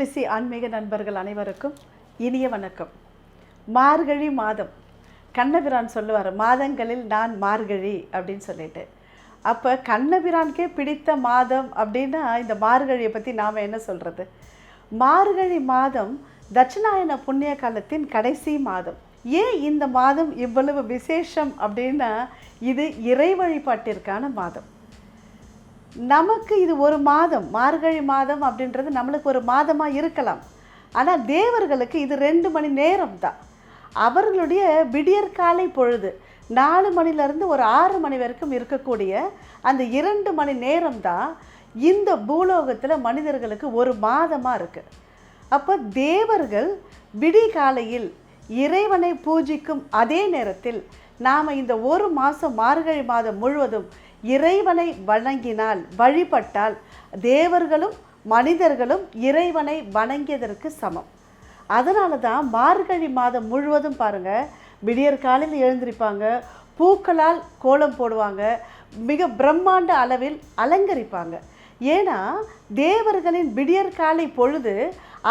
துளிசி ஆன்மீக நண்பர்கள் அனைவருக்கும் இனிய வணக்கம். மார்கழி மாதம். கண்ணபிரான் சொல்லுவார் மாதங்களில் நான் மார்கழி அப்படின்னு சொல்லிட்டு. அப்போ கண்ணபிரான்கே பிடித்த மாதம் அப்படின்னா இந்த மார்கழியை பற்றி நாம் என்ன சொல்கிறது மார்கழி மாதம் தட்சிணாயன புண்ணிய காலத்தின் கடைசி மாதம். ஏன் இந்த மாதம் இவ்வளவு விசேஷம் அப்படின்னா இது இறை வழிபாட்டிற்கான மாதம். நமக்கு இது ஒரு மாதம் மார்கழி மாதம் அப்படின்றது நம்மளுக்கு ஒரு மாதமாக இருக்கலாம். ஆனால் தேவர்களுக்கு இது ரெண்டு மணி நேரம் தான். அவர்களுடைய விடியற்காலை பொழுது நாலு மணிலேருந்து ஒரு ஆறு மணி வரைக்கும் இருக்கக்கூடிய அந்த இரண்டு மணி நேரம் தான் இந்த பூலோகத்தில் மனிதர்களுக்கு ஒரு மாதமாக இருக்குது அப்போ தேவர்கள் விடிகாலையில் இறைவனை பூஜிக்கும் அதே நேரத்தில் நாம் இந்த ஒரு மாதம் மார்கழி மாதம் முழுவதும் இறைவனை வணங்கினால் வழிபட்டால் தேவர்களும் மனிதர்களும் இறைவனை வணங்கியதற்கு சமம். அதனால தான் மார்கழி மாதம் முழுவதும் பாருங்கள் விடியற் காலையில் எழுந்திருப்பாங்க பூக்களால் கோலம் போடுவாங்க மிக பிரம்மாண்ட அளவில் அலங்கரிப்பாங்க. ஏன்னா தேவர்களின் விடியற்காலை பொழுது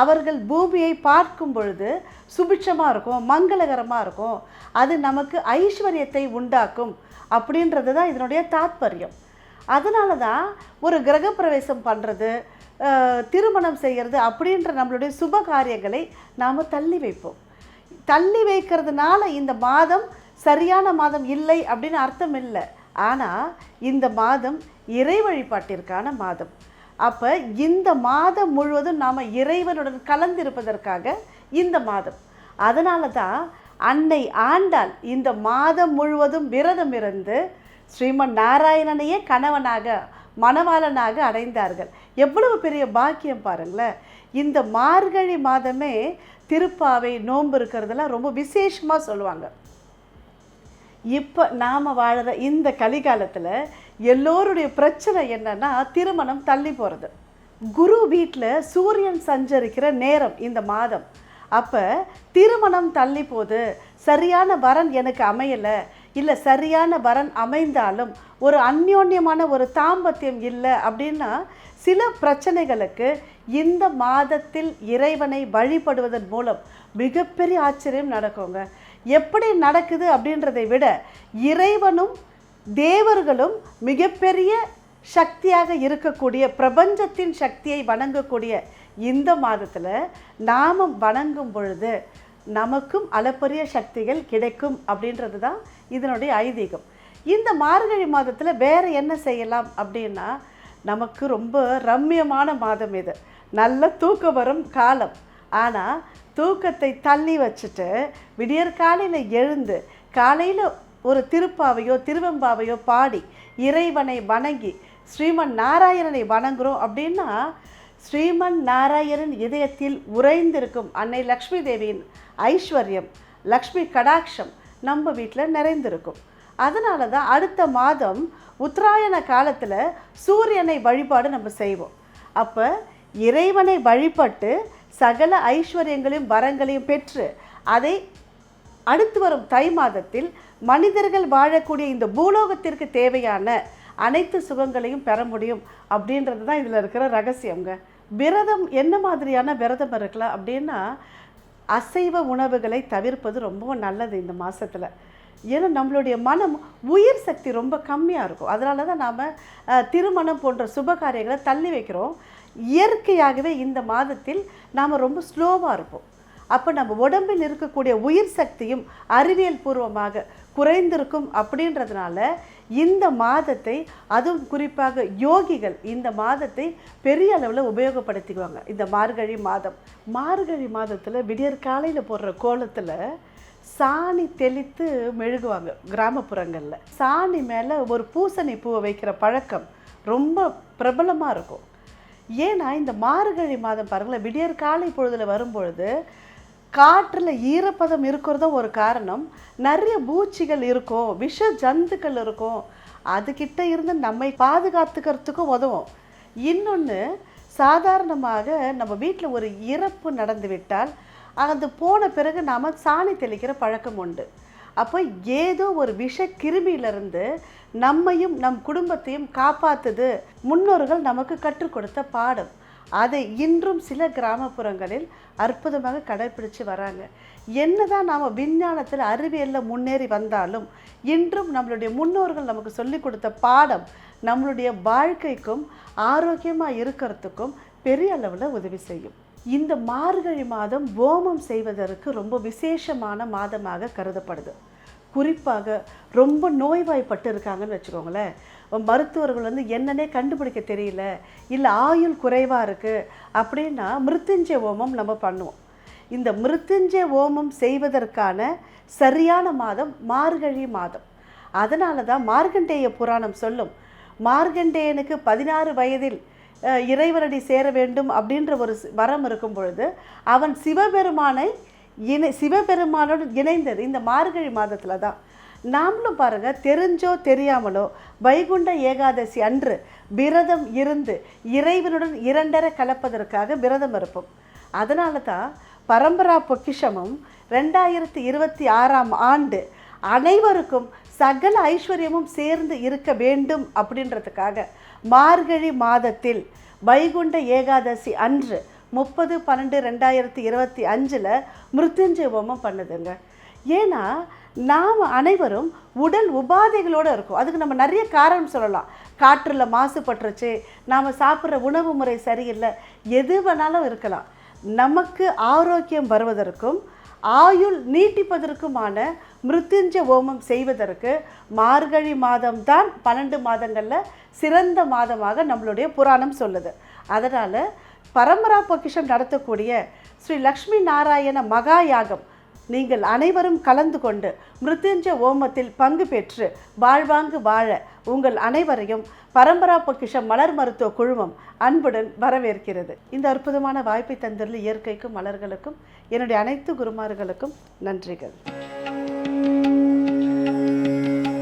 அவர்கள் பூமியை பார்க்கும் பொழுது சுபிட்சமாக இருக்கும் மங்களகரமாக இருக்கும். அது நமக்கு ஐஸ்வர்யத்தை உண்டாக்கும் அப்படின்றது தான் இதனுடைய தாத்பரியம். அதனால தான் ஒரு கிரகப்பிரவேசம் பண்ணுறது திருமணம் செய்கிறது அப்படின்ற நம்மளுடைய சுப காரியங்களை நாம் தள்ளி வைப்போம். தள்ளி வைக்கிறதுனால இந்த மாதம் சரியான மாதம் இல்லை அப்படின்னு அர்த்தம் இல்லை. ஆனால் இந்த மாதம் இறை வழிபாட்டிற்கான மாதம். அப்போ இந்த மாதம் முழுவதும் நாம் இறைவனுடன் கலந்திருப்பதற்காக இந்த மாதம். அதனால தான் அன்னை ஆண்டாள் இந்த மாதம் முழுவதும் விரதம் இருந்து ஸ்ரீமன் நாராயணனையே கணவனாக மணவாளனாக அடைந்தார்கள். எவ்வளவு பெரிய பாக்கியம் பாருங்களேன். இந்த மார்கழி மாதமே திருப்பாவை நோன்பு இருக்கிறதெல்லாம் ரொம்ப விசேஷமாக சொல்லுவாங்க. இப்போ நாம் வாழற இந்த கலிகாலத்தில் எல்லோருடைய பிரச்சனை என்னன்னா திருமணம் தள்ளி போகிறது குரு வீட்டில் சூரியன் சஞ்சரிக்கிற நேரம் இந்த மாதம். அப்போ திருமணம் தள்ளி போது சரியான வரன் எனக்கு அமையலை இல்லை சரியான வரன் அமைந்தாலும் ஒரு அந்யோன்யமான ஒரு தாம்பத்தியம் இல்லை அப்படின்னா சில பிரச்சனைகளுக்கு இந்த மாதத்தில் இறைவனை வழிபடுவதன் மூலம் மிகப்பெரிய ஆச்சரியம் நடக்குங்க. எப்படி நடக்குது அப்படின்றதை விட இறைவனும் தேவர்களும் மிகப்பெரிய சக்தியாக இருக்கக்கூடிய பிரபஞ்சத்தின் சக்தியை வணங்கக்கூடிய இந்த மாதத்தில் நாம் வணங்கும் பொழுது நமக்கும் அளப்பரிய சக்திகள் கிடைக்கும் அப்படின்றது தான் இதனுடைய ஐதீகம். இந்த மார்கழி மாதத்தில் வேறு என்ன செய்யலாம் அப்படின்னா நமக்கு ரொம்ப ரம்மியமான மாதம் இது. நல்ல தூக்கம் வரும் காலம். ஆனால் தூக்கத்தை தள்ளி வச்சுட்டு விடியற்காலையில் எழுந்து காலையில் ஒரு திருப்பாவையோ திருவெம்பாவையோ பாடி இறைவனை வணங்கி ஸ்ரீமன் நாராயணனை வணங்குகிறோம் அப்படின்னா ஸ்ரீமன் நாராயணன் இதயத்தில் உறைந்திருக்கும் அன்னை லக்ஷ்மி தேவியின் ஐஸ்வர்யம் லக்ஷ்மி கடாட்சம் நம்ம வீட்டில் நிறைந்திருக்கும். அதனால தான் அடுத்த மாதம் உத்தராயண காலத்தில் சூரியனை வழிபாடு நம்ம செய்வோம். அப்போ இறைவனை வழிபட்டு சகல ஐஸ்வர்யங்களையும் வரங்களையும் பெற்று அதை அடுத்து வரும் தை மாதத்தில் மனிதர்கள் வாழக்கூடிய இந்த பூலோகத்திற்கு தேவையான அனைத்து சுகங்களையும் பெற முடியும் அப்படின்றது தான் இதில் இருக்கிற ரகசியங்க விரதம் என்ன மாதிரியான விரதம் இருக்கலாம் அப்படின்னா அசைவ உணவுகளை தவிர்ப்பது ரொம்ப நல்லது இந்த மாதத்தில் ஏன்னா நம்மளுடைய மனம் உயிர் சக்தி ரொம்ப கம்மியாக இருக்கும். அதனால தான் நாம் திருமணம் போன்ற சுப காரியங்களை தள்ளி வைக்கிறோம். இயற்கையாகவே இந்த மாதத்தில் நாம் ரொம்ப ஸ்லோவாக இருப்போம். அப்போ நம்ம உடம்பில் இருக்கக்கூடிய உயிர் சக்தியும் அறிவியல் பூர்வமாக குறைந்திருக்கும் அப்படின்றதுனால இந்த மாதத்தை அதுவும் குறிப்பாக யோகிகள் இந்த மாதத்தை பெரிய அளவில் உபயோகப்படுத்திக்குவாங்க. இந்த மார்கழி மாதம் மார்கழி மாதத்தில் விடியற் காலையில் போடுற கோலத்தில் சாணி தெளித்து மெழுகுவாங்க கிராமப்புறங்களில். சாணி மேலே ஒரு பூசணி பூவை வைக்கிற பழக்கம் ரொம்ப பிரபலமாக இருக்கும். ஏன்னா இந்த மார்கழி மாதம் பாருங்களேன் விடியற் காலை பொழுதில் வரும்பொழுது காற்றில் ஈரப்பதம் இருக்கிறதும் ஒரு காரணம். நிறைய பூச்சிகள் இருக்கும் விஷ ஜந்துக்கள் இருக்கும். அதுக்கிட்ட இருந்து நம்மை பாதுகாத்துக்கிறதுக்கும் உதவும். இன்னொன்று சாதாரணமாக நம்ம வீட்டில் ஒரு இறப்பு நடந்து விட்டால் அது போன பிறகு நாம் சாணி தெளிக்கிற பழக்கம் உண்டு. அப்போ ஏதோ ஒரு விஷ கிருமியிலிருந்து நம்மையும் நம் குடும்பத்தையும் காப்பாத்துது. முன்னோர்கள் நமக்கு கற்றுக் கொடுத்த பாடம். அதை இன்றும் சில கிராமப்புறங்களில் அற்புதமாக கடைபிடிச்சு வராங்க. என்னதான் நாம் விஞ்ஞானத்தில் அறிவியலில் முன்னேறி வந்தாலும் இன்றும் நம்மளுடைய முன்னோர்கள் நமக்கு சொல்லிக் கொடுத்த பாடம் நம்மளுடைய வாழ்க்கைக்கும் ஆரோக்கியமாக இருக்கிறதுக்கும் பெரிய அளவில் உதவி செய்யும். இந்த மார்கழி மாதம் ஓமம் செய்வதற்கு ரொம்ப விசேஷமான மாதமாக கருதப்படுது. குறிப்பாக ரொம்ப நோய்வாய்ப்பட்டு இருக்காங்கன்னு வச்சுக்கோங்களேன். மருத்துவர்கள் வந்து என்னன்னே கண்டுபிடிக்க தெரியல. இல்லை ஆயுள் குறைவாக இருக்குது அப்படின்னா மிருத்யுஞ்சய ஓமம் நம்ம பண்ணுவோம். இந்த மிருத்யுஞ்சய ஓமம் செய்வதற்கான சரியான மாதம் மார்கழி மாதம். அதனால தான் மார்கண்டேய புராணம் சொல்லும். மார்கண்டேயனுக்கு பதினாறு வயதில் இறைவனடி சேர வேண்டும் அப்படின்ற ஒரு வரம் இருக்கும் பொழுது அவன் சிவபெருமானை இணை சிவபெருமானோடு இணைந்தது இந்த மார்கழி மாதத்தில் தான். நாமளும் பாருங்க தெரிஞ்சோ தெரியாமலோ வைகுண்ட ஏகாதசி அன்று விரதம் இருந்து இறைவனுடன் இரண்டரை கலப்பதற்காக விரதம் இருப்போம். அதனால தான் பரம்பரா பொக்கிஷமும் ரெண்டாயிரத்தி இருபத்தி ஆறாம் ஆண்டு அனைவருக்கும் சகல ஐஸ்வர்யமும் சேர்ந்து இருக்க வேண்டும் அப்படின்றதுக்காக மார்கழி மாதத்தில் வைகுண்ட ஏகாதசி அன்று முப்பது பன்னெண்டு ரெண்டாயிரத்தி இருபத்தி அஞ்சில் மிருத்யுஞ்சய ஹோமம் பண்ணுதுங்க. ஏன்னா நாம் அனைவரும் உடல் உபாதைகளோடு இருக்கும். அதுக்கு நம்ம நிறைய காரணம் சொல்லலாம். காற்றில் மாசுபட்டுருச்சு நாம் சாப்பிட்ற உணவு முறை சரியில்லை எது வேணாலும் இருக்கலாம். நமக்கு ஆரோக்கியம் வருவதற்கும் ஆயுள் நீட்டிப்பதற்குமான மிருத்யுஞ்ச ஹோமம் செய்வதற்கு மார்கழி மாதம்தான் பன்னெண்டு மாதங்களில் சிறந்த மாதமாக நம்மளுடைய புராணம் சொல்லுது. அதனால் பரம்பரா பொக்கிஷம் நடத்தக்கூடிய ஸ்ரீ லக்ஷ்மி நாராயண மகா யாகம் நீங்கள் அனைவரும் கலந்து கொண்டு மிருத்யுஞ்ச ஓமத்தில் பங்கு பெற்று வாழ்வாங்கு வாழ உங்கள் அனைவரையும் பரம்பரா பொக்கிஷம் மலர் மருத்துவ குழுமம் அன்புடன் வரவேற்கிறது. இந்த அற்புதமான வாய்ப்பை தந்துள்ள இயற்கைக்கும் மலர்களுக்கும் என்னுடைய அனைத்து குருமார்களுக்கும் நன்றிகள்.